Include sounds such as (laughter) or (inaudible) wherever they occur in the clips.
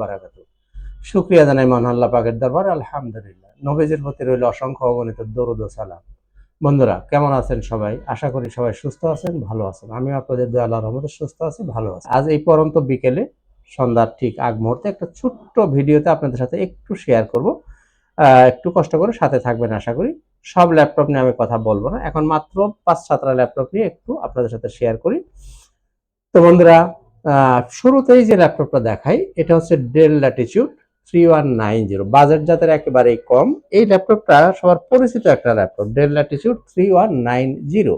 বারাকাতুহু। শুকরিয়া জানাই আল্লাহ আলহামদুলিল্লাহ। প্রতি রইল অসংখ্য অগণিত দরুদ ও বন্ধুরা, কেমন আছেন সবাই? আশা করি সবাই সুস্থ আছেন, ভালো আছেন। আমি আপনাদের দয়া রহমতে সুস্থ আছি, ভালো আছি। আজ এই পরন্ত বিকেলে, সন্ধ্যার ঠিক আগ মুহূর্তে একটা ছোট্ট ভিডিওতে আপনাদের সাথে একটু শেয়ার করব। একটু কষ্ট করে সাথে থাকবেন, আশা করি। সব ল্যাপটপ নিয়ে আমি কথা বলব না। এখন মাত্র পাঁচ সাতটা ল্যাপটপ নিয়ে একটু আপনাদের সাথে শেয়ার করি। তো বন্ধুরা শুরুতেই যে ল্যাপটপটা দেখাই, এটা হচ্ছে Dell Latitude three one nine zero budget যাদের একেবারেই কম, এই ল্যাপটপটা সবার পরিচিত একটা laptop Dell Latitude three one nine zero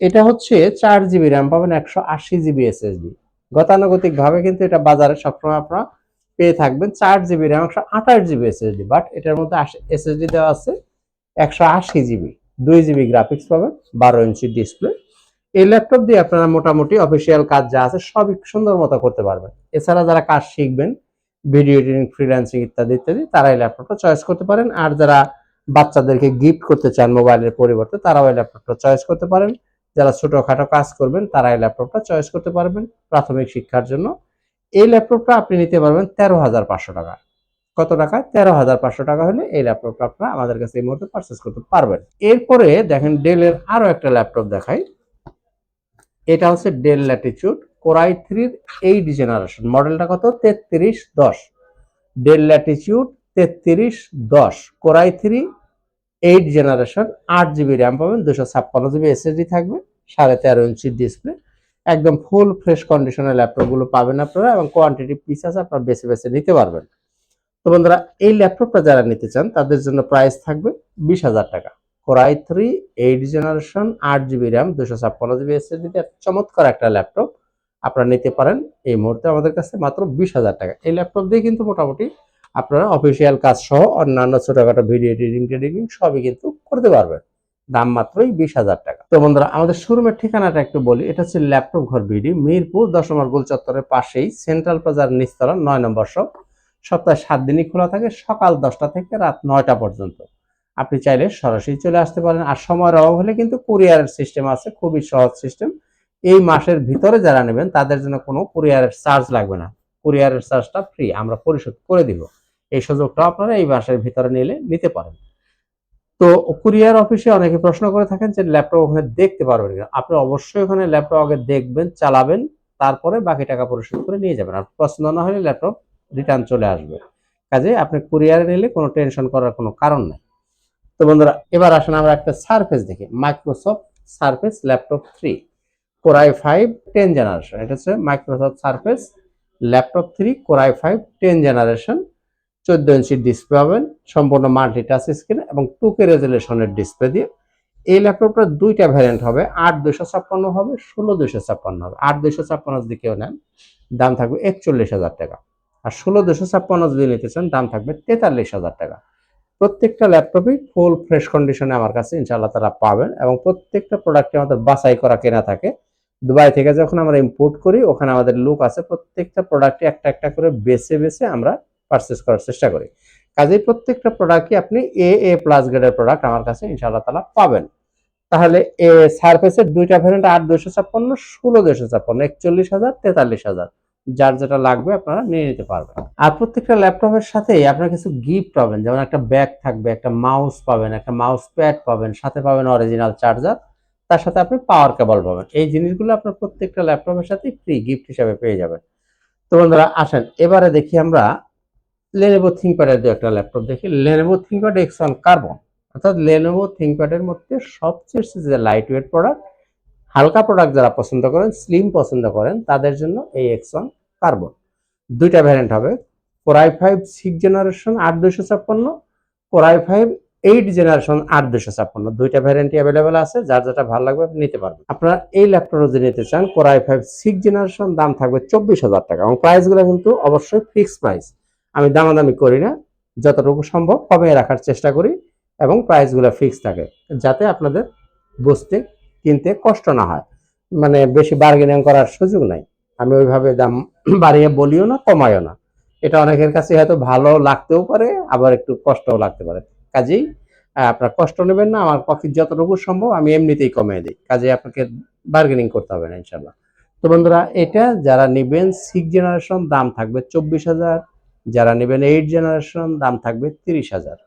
এটা হচ্ছে চার জিবি র্যাম পাবেন একশো আশি জিবি এসএসডি গতানুগতিক ভাবে কিন্তু এটা বাজারে সবসময় আপনারা পেয়ে থাকবেন। চার জিবি র্যাম একশো আঠাশ জিবি এসএসডি বাট এটার মধ্যে এসএসডি দেওয়া আছে। একশো আশি জিবি, দুই জিবি গ্রাফিক্স পাবেন, বারো ইঞ্চি ডিসপ্লে এই ল্যাপটপ দিয়ে আপনারা মোটামুটি অফিসিয়াল কাজ যা আছে সবই সুন্দর মতো করতে পারবেন। এছাড়া যারা কাজ শিখবেন ভিডিও এডিটিং ফ্রিল্যান্সিং ইত্যাদি ইত্যাদি, তারা এই ল্যাপটপটা চয়েস করতে পারেন। আর যারা বাচ্চাদেরকে গিফট করতে চান মোবাইলের পরিবর্তে, তারাও এই ল্যাপটপটা চয়েস করতে পারেন। যারা ছোটোখাটো কাজ করবেন, তারা এই ল্যাপটপটা চয়েস করতে পারবেন প্রাথমিক শিক্ষার জন্য। এই ল্যাপটপটা আপনি নিতে পারবেন তেরো হাজার পাঁচশো টাকা। কত টাকা? তেরো হাজার পাঁচশো টাকা হলে এই ল্যাপটপটা আপনারা আমাদের কাছে এই মুহূর্তে পারচেস করতে পারবেন। এরপরে দেখেন ডেলের আরও একটা ল্যাপটপ দেখাই। এটা হচ্ছে ডেল ল্যাটিচিউড কোরাই থ্রির এইট জেনারেশন মডেলটা কত? তেত্রিশ দশ। ডেল ল্যাটিচিউড তেত্রিশ দশ। Core i three eight generation আট জিবি র্যাম পাবেন, দুশো ছাপ্পান্ন জিবি এসএসডি থাকবে, সাড়ে তেরো ইঞ্চির ডিসপ্লে একদম ফুল ফ্রেশ কন্ডিশনের ল্যাপটপগুলো পাবেন আপনারা এবং কোয়ান্টিটি পিস আছে আপনারা বেছে বেছে নিতে পারবেন। তো বন্ধুরা, এই ল্যাপটপটা যারা নিতে চান, তাদের জন্য প্রাইস থাকবে বিশ হাজার টাকা। Core i three eight generation আট জিবি র্যাম দুশো ছাপ্পান্ন জিবি এস এসএসডিতে চমৎকার একটা ল্যাপটপ আপনারা নিতে পারেন। এই মুহূর্তে আমাদের কাছে মাত্র বিশ হাজার টাকা। এই ল্যাপটপ দিয়ে কিন্তু মোটামুটি আপনারা অফিসিয়াল কাজ সহ অন্যান্য ছোটখাটো ভিডিও এডিটিং টেডিটিং সবই কিন্তু করতে পারবেন। দাম মাত্রই বিশ হাজার টাকা। তো বন্ধুরা, আমাদের শোরুমের ঠিকানাটা একটু বলি। এটা হচ্ছে ল্যাপটপ ঘর বিডি, মিরপুর দশ নম্বর গোল চত্বরের পাশেই সেন্ট্রাল প্লাজার নিচতলা, নয় নম্বর শপ। সপ্তাহে সাত দিনই খোলা থাকে, সকাল দশটা থেকে রাত নয়টা পর্যন্ত। আপনি চাইলে সরাসরি চলে আসতে পারেন। আর সময়ের অভাব হলে কিন্তু কুরিয়ারের সিস্টেম আছে, খুবই সহজ সিস্টেম এই মাসের ভিতরে যারা নেবেন, তাদের জন্য কোনো কুরিয়ারের চার্জ লাগবে না। কুরিয়ারের চার্জটা ফ্রি আমরা পরিশোধ করে দিব। এই সুযোগটা আপনারা এই মাসের ভিতরে নিলে নিতে পারেন। তো কুরিয়ার অফিসে অনেকে প্রশ্ন করে থাকেন যে, ল্যাপটপ ওখানে দেখতে পারবেন কিনা? আপনি অবশ্যই ওখানে ল্যাপটপ আগে দেখবেন, চালাবেন, তারপরে বাকি টাকা পরিশোধ করে নিয়ে যাবেন। আর পছন্দ না হলে ল্যাপটপ রিটার্ন চলে আসবে। কাজে আপনি কুরিয়ারে নিলে কোনো টেনশন করার কোনো কারণ নেই। তো বন্ধুরা, এবার আসেন আমরা একটা সারফেস দেখি। Microsoft Surface laptop three Core i five ten generation এটা হচ্ছে Microsoft Surface laptop three Core i five ten generation চোদ্দ ইঞ্চি ডিসপ্লে পাবেন, সম্পূর্ণ মাল্টি টাচ স্ক্রিন এবং টু কে রেজুলেশনের ডিসপ্লে দিয়ে। এই ল্যাপটপটা দুইটা ভ্যারিয়েন্ট হবে, আট দুশো ছাপ্পান্ন হবে, ষোলো দুশো ছাপ্পান্ন হবে। আট দুশো ছাপ্পান্ন যদি কেউ নেন, দাম থাকবে একচল্লিশ হাজার টাকা। আর ষোলো দুশো ছাপ্পান্ন যদি নিতে চান, দাম থাকবে তেতাল্লিশ হাজার টাকা। প্রত্যেকটা ল্যাপটপই ফুল ফ্রেশ কন্ডিশনে আমার কাছে ইনশাআল্লাহ তারা পাবেন এবং প্রত্যেকটা প্রোডাক্টে আমাদের বাছাই করা কেনা থাকে। দুবাই থেকে যখন আমরা ইম্পোর্ট করি, ওখানে আমাদের লুক আছে, প্রত্যেকটা প্রোডাক্টে একটা একটা করে বেছে বেছে আমরা পারচেস করার চেষ্টা করি। কাজেই প্রত্যেকটা প্রোডাক্টই আপনি এ এ প্লাস গ্রেডের প্রোডাক্ট আমার কাছে ইনশাআল্লাহ তালা পাবেন। তাহলে এ সার্ফেসের দুইটা ভ্যারিয়েন্ট আট দুশো ছাপ্পান্ন, ষোলো দুশো ছাপ্পান্ন, একচল্লিশ হাজার, তেতাল্লিশ হাজার। যার যেটা লাগবে আপনারা নিয়ে নিতে পারবেন। আর প্রত্যেকটা ল্যাপটপের সাথেই আপনার কিছু গিফট পাবেন, যেমন একটা ব্যাগ থাকবে, একটা মাউস পাবেন, একটা মাউস প্যাড পাবেন, সাথে পাবেন অরিজিনাল চার্জার তার সাথে আপনি পাওয়ার কেবল পাবেন। এই জিনিসগুলো আপনার প্রত্যেকটা ল্যাপটপের সাথে ফ্রি গিফট হিসাবে পেয়ে যাবেন। তো বন্ধুরা, আসেন, এবারে দেখি আমরা লেনোভো থিঙ্কপ্যাডের দু একটা ল্যাপটপ দেখি। Lenovo ThinkPad X one Carbon অর্থাৎ লেনোভো থিঙ্কপ্যাডের মধ্যে সবচেয়ে যে লাইট ওয়েট প্রোডাক্ট হালকা প্রোডাক্ট যারা পছন্দ করেন স্লিম পছন্দ করেন, তাদের জন্য এই এক্স ওয়ান কার্বন দুইটা ভ্যারিয়েন্ট হবে Core i five six generation আট দুশো ছাপ্পান্ন কোরাই ফাইভ এইট জেনারেশন আট দুশো ছাপ্পান্ন। দুইটা ভ্যারিয়েন্টই অ্যাভেলেবেল আছে, যার যেটা ভালো লাগবে আপনি নিতে পারবেন। আপনারা এই ল্যাপটপ যদি নিতে চান কোরাই ফাইভ সিক্স জেনারেশন দাম থাকবে চব্বিশ হাজার টাকা এবং প্রাইসগুলো কিন্তু অবশ্যই ফিক্স প্রাইস আমি দামাদামি করি না, যতটুকু সম্ভব কমে রাখার চেষ্টা করি এবং প্রাইসগুলো ফিক্স থাকে, যাতে আপনাদের বুঝতে কিনতে কষ্ট না হয়। মানে বেশি বার্গেনিং করার সুযোগ নাই। আমি ওইভাবে দাম (clears throat) বাড়িয়ে বলিও না, কমাইও না। এটা অনেকের কাছে হয়তো ভালো লাগতেও পারে, আবার একটু কষ্টও লাগতে পারে। কাজেই আপনার কষ্ট নেবেন না, আমার পক্ষে যতটুকু সম্ভব আমি এমনিতেই কমিয়ে দিই। কাজে আপনাকে বার্গেনিং করতে হবে না ইনশাল্লাহ তো বন্ধুরা, এটা যারা নেবেন সিক্স জেনারেশন দাম থাকবে চব্বিশ হাজার। যারা নেবেন এইট জেনারেশন দাম থাকবে তিরিশ হাজার।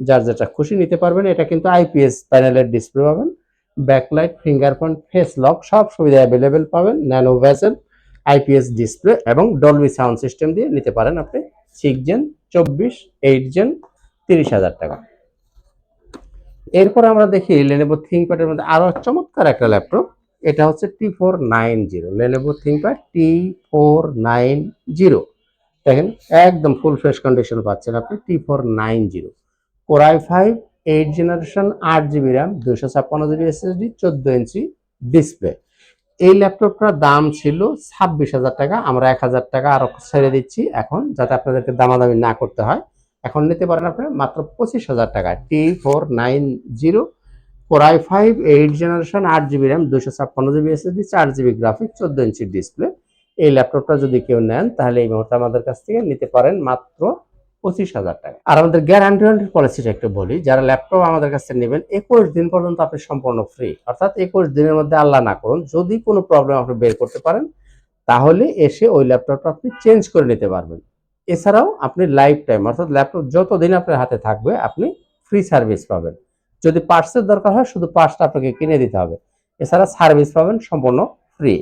যার যেটা খুশি নিতে পারবেন, এটা কিন্তু আইপিএস প্যানেলের ডিসপ্লে পাবেন। ব্যাকলাইট ফিঙ্গারপ্রিন্ট ফেস লক সব সুবিধা অ্যাভেলেবেল পাবেন। ন্যানো ভেসেল আইপিএস ডিসপ্লে এবং ডলবি সাউন্ড সিস্টেম দিয়ে নিতে পারেন আপনি। সিক্স জেন চব্বিশ এইট জেন তিরিশ হাজার টাকা। এরপর আমরা দেখি লেনেভো থিঙ্কপ্যাডের মধ্যে আরও চমৎকার একটা ল্যাপটপ এটা হচ্ছে T four nine zero Lenovo ThinkPad T four nine zero দেখেন, একদম ফুল ফ্রেশ কন্ডিশন পাচ্ছেন আপনি T four nine zero Core i five eight generation আট জিবি র্যাম দুশো ছাপ্পান্ন জিবি এসএসডি চোদ্দ ইঞ্চি ডিসপ্লে এই ল্যাপটপটার দাম ছিল ছাব্বিশ হাজার টাকা, আমরা এক হাজার টাকা আরও ছেড়ে দিচ্ছি এখন, যাতে আপনাদেরকে দামাদামি না করতে হয়। এখন নিতে পারেন আপনি মাত্র পঁচিশ হাজার টাকা T four nine zero Core i five eight generation আট জিবি র্যাম দুশো ছাপ্পান্ন জিবি এসএসডি চার জিবি গ্রাফিক চোদ্দ ইঞ্চি ডিসপ্লে এই ল্যাপটপটা যদি কেউ নেন, তাহলে এই মুহূর্তে আমাদের কাছ থেকে নিতে পারেন মাত্র পঁচিশ হাজার টাকা। আর আমাদের গ্যারান্টি ওয়ারেন্টির পলিসিটা একটু বলি, যারা ল্যাপটপ আমাদের কাছে নেবেন, একুশ দিন পর্যন্ত আপনি সম্পূর্ণ ফ্রি অর্থাৎ একুশ দিনের মধ্যে আল্লাহ না করুন, যদি কোনো প্রবলেম আপনি বের করতে পারেন, তাহলে এসে ওই ল্যাপটপটা আপনি চেঞ্জ করে নিতে পারবেন। এছাড়াও আপনি লাইফ টাইম অর্থাৎ ল্যাপটপ যতদিন আপনার হাতে থাকবে, আপনি ফ্রি সার্ভিস পাবেন। যদি পার্টসের দরকার হয়, শুধু পার্টসটা আপনাকে কিনে দিতে হবে। এছাড়া সার্ভিস পাবেন সম্পূর্ণ ফ্রি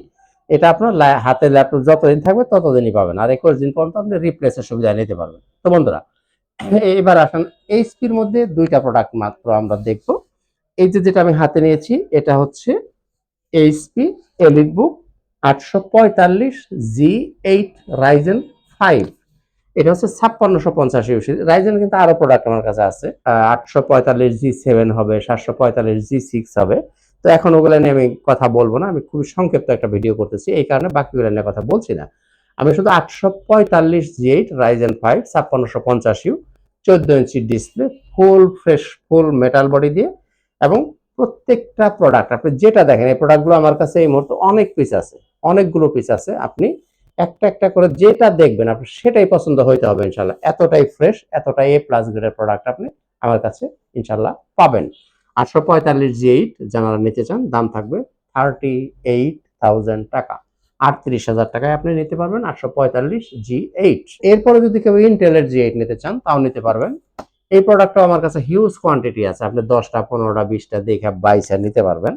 এটা আপনার হাতে ল্যাপটপ যতদিন থাকবে ততদিনই পাবেন। আর একুশ দিন পর্যন্ত আপনি রিপ্লেসের সুবিধা নিতে পারবেন। তো বন্ধুরা এবার আসেন এইচপির মধ্যে দুইটা প্রোডাক্ট মাত্র আমরা দেখব। এই যে যেটা আমি হাতে নিয়েছি, এটা হচ্ছে এইচপি এলিট বুক আটশো পঁয়তাল্লিশ জি এইট রাইজেন ফাইভ এটা হচ্ছে ছাপ্পান্নশো পঞ্চাশ ইউসি রাইজেন কিন্তু আরও প্রোডাক্ট আমার কাছে আছে। আটশো পঁয়তাল্লিশ জি সেভেন হবে, সাতশো পঁয়তাল্লিশ জি সিক্স হবে। তো এখন ওগুলো নিয়ে আমি কথা বলব না। আমি খুবই সংক্ষিপ্ত একটা ভিডিও করতেছি, এই কারণে বাকিগুলো নিয়ে কথা বলছি না। আমি শুধু আটশো পঁয়তাল্লিশ জি এইট রাইজেন ফাইভ ছাপ্পান্নশো পঞ্চাশ ইউ চোদ্দ inch display full fresh full metal body দিয়ে এবং প্রত্যেকটা প্রোডাক্ট আপনি যেটা দেখেন, এই প্রোডাক্টগুলো আমার কাছে এই মুহূর্তে অনেক পিস আছে, অনেকগুলো পিস আছে। আপনি একটা একটা করে যেটা দেখবেন, আপনি সেটাই পছন্দ হইতে হবে ইনশাল্লাহ। এতটাই ফ্রেশ এতটাই এ প্লাস গ্রেডের প্রোডাক্ট আপনি আমার কাছে ইনশাল্লাহ পাবেন। আটশো পঁয়তাল্লিশ জি এইট যারা নিতে চান, দাম থাকবে থার্টি এইট থাউজেন্ড টাকা। আটত্রিশ হাজার টাকায় আপনি নিতে পারবেন আটশো পঁয়তাল্লিশ জি এইট এরপরে যদি কেউ ইন্টেলের জি এইট নিতে চান, তাও নিতে পারবেন। এই প্রোডাক্টটা আমার কাছে হিউজ কোয়ান্টিটি আছে, আপনি দশটা, পনেরোটা, বিশটা দেখে বাইশে নিতে পারবেন।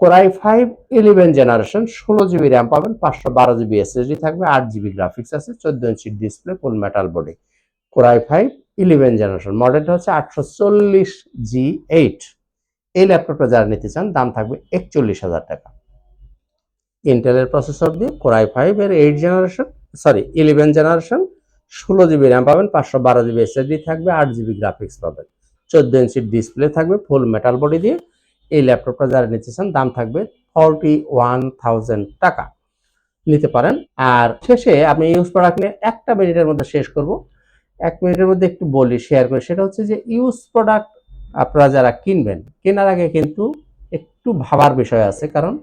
Core i five eleven generation ষোলো জিবি র্যাম পাবেন, পাঁচশো বারো জিবি এসএসডি থাকবে, আট জিবি গ্রাফিক্স আছে, চোদ্দ inch display full metal body Core i five eleven generation. মডেলটা হচ্ছে আটশো চল্লিশ জি এইট। এই ল্যাপটপটা যারা নিতে চান, দাম থাকবে একচল্লিশ হাজার টাকা। ইন্টেলের প্রসেসর দিয়ে কোরাই ফাইভ এর eight generation sorry eleven generation ষোলো জিবি র্যাম পাবেন, পাঁচশো বারো জিবি এসএসডি থাকবে, আট জিবি গ্রাফিক্স পাবেন। চোদ্দ ইঞ্চির ডিসপ্লে থাকবে ফুল মেটাল বডি দিয়ে। এই ল্যাপটপটা যারা নিতে চান, দাম থাকবে ফর্টি ওয়ান থাউজেন্ড টাকা। নিতে পারেন। আর শেষে আমি ইউজ প্রোডাক্ট নিয়ে একটা মিনিটের মধ্যে শেষ করব। এক মিনিটের মধ্যে একটু বলি শেয়ার করি। সেটা হচ্ছে যে ইউজ প্রোডাক্ট আপনারা যারা কিনবেন, কেনার আগে কিন্তু একটু ভাবার বিষয় আছে। কারণ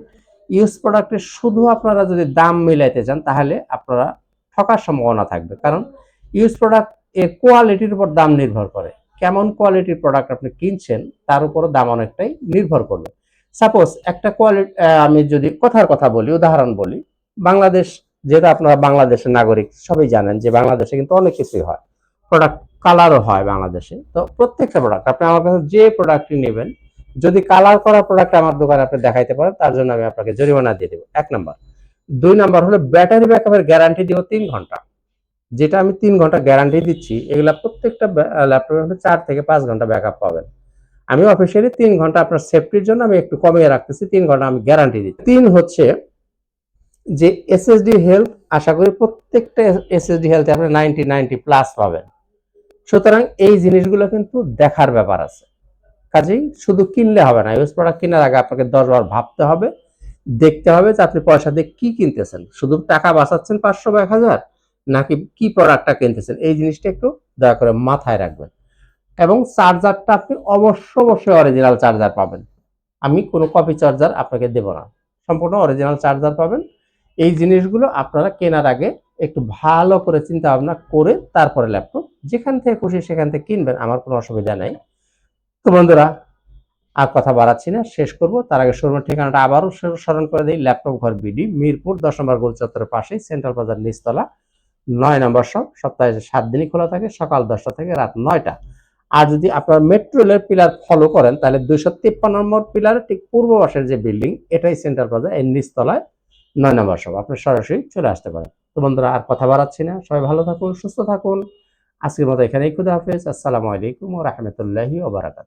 ইউজ প্রোডাক্টের শুধু আপনারা যদি দাম মিলাইতে চান, তাহলে আপনারা ঠকার সম্ভাবনা থাকবে। কারণ ইউজ প্রোডাক্টের কোয়ালিটির উপর দাম নির্ভর করে। কেমন কোয়ালিটির প্রোডাক্ট আপনি কিনছেন, তার উপরও দাম অনেকটাই নির্ভর করবে। সাপোজ একটা কোয়ালিটি আমি যদি কথার কথা বলি, উদাহরণ বলি। বাংলাদেশ যেটা আপনারা বাংলাদেশের নাগরিক, সবাই জানেন যে বাংলাদেশে কিন্তু অনেক কিছুই হয়। প্রোডাক্ট কালারও হয় বাংলাদেশে। তো প্রত্যেকটা প্রোডাক্ট আপনি আমার কাছে যে প্রোডাক্টটি নেবেন, যদি কালার করা প্রোডাক্ট আমার দোকানে আপনি দেখাইতে পারেন, তার জন্য আমি আপনাকে জরিমানা দিয়ে দেবো। এক নাম্বার। দুই নাম্বার হলো ব্যাটারি ব্যাকআপের গ্যারান্টি দিব তিন ঘণ্টা। যেটা আমি তিন ঘণ্টা গ্যারান্টি দিচ্ছি, এগুলা প্রত্যেকটা ল্যাপটপের মধ্যে চার থেকে পাঁচ ঘণ্টা ব্যাকআপ পাবেন। আমি অফিসিয়ালি তিন ঘণ্টা আপনার সেফটির জন্য আমি একটু কমিয়ে রাখতেছি, তিন ঘণ্টা আমি গ্যারান্টি দিচ্ছি। তিন হচ্ছে যে এসএসডি হেলথ আশা করি প্রত্যেকটা এসএসডি হেলথে আপনি নাইনটি নাইনটি প্লাস পাবেন। সুতরাং এই জিনিসগুলো কিন্তু দেখার ব্যাপার আছে। কাজেই শুধু কিনলে হবে না ইউজ প্রোডাক্ট কেনার আগে আপনাকে দশবার ভাবতে হবে, দেখতে হবে যে আপনি পয়সা দিয়ে কি কিনতেছেন। শুধু টাকা বাঁচাচ্ছেন পাঁচশো বা এক হাজার, নাকি কি প্রোডাক্টটা কিনতেছেন? এই জিনিসটা একটু দয়া করে মাথায় রাখবেন। এবং চার্জারটা আপনি অবশ্য অবশ্যই অরিজিনাল চার্জার পাবেন। আমি কোনো কপি চার্জার আপনাকে দেব না। সম্পূর্ণ অরিজিনাল চার্জার পাবেন। এই জিনিসগুলো আপনারা কেনার আগে একটু ভালো করে চিন্তা ভাবনা করে তারপরে ল্যাপটপ যেখান থেকে খুশি সেখান থেকে কিনবেন, আমার কোনো অসুবিধা নাই। তো বন্ধুরা, আর কথা বাড়াচ্ছি না, শেষ করব। তার আগে শোরুমের ঠিকানাটা আবারও স্মরণ- করে দিই ল্যাপটপ ঘর বিডি, মিরপুর, দশ নম্বর গোল চত্বরের পাশেই সেন্ট্রাল বাজার নিচতলা, নয় নম্বর সব সপ্তাহে সাত দিনই খোলা থাকে, সকাল দশটা থেকে রাত নয়টা। আর যদি আপনার মেট্রো রেলের পিলার ফলো করেন, তাহলে দুইশো তিপ্পান্ন নম্বর পিলারের ঠিক পূর্ব পাশের যে বিল্ডিং এটাই সেন্ট্রাল বাজার, এর নিচতলায় নয় নম্বর সব আপনি সরাসরি চলে আসতে পারেন। তো বন্ধুরা আর কথা বাড়াচ্ছি না। সবাই ভালো থাকুন, সুস্থ থাকুন। আজকের মতো এখানেই খুদা হাফেজ। আসসালামু আলাইকুম ও রহমতুল্লাহি ওবরাকাত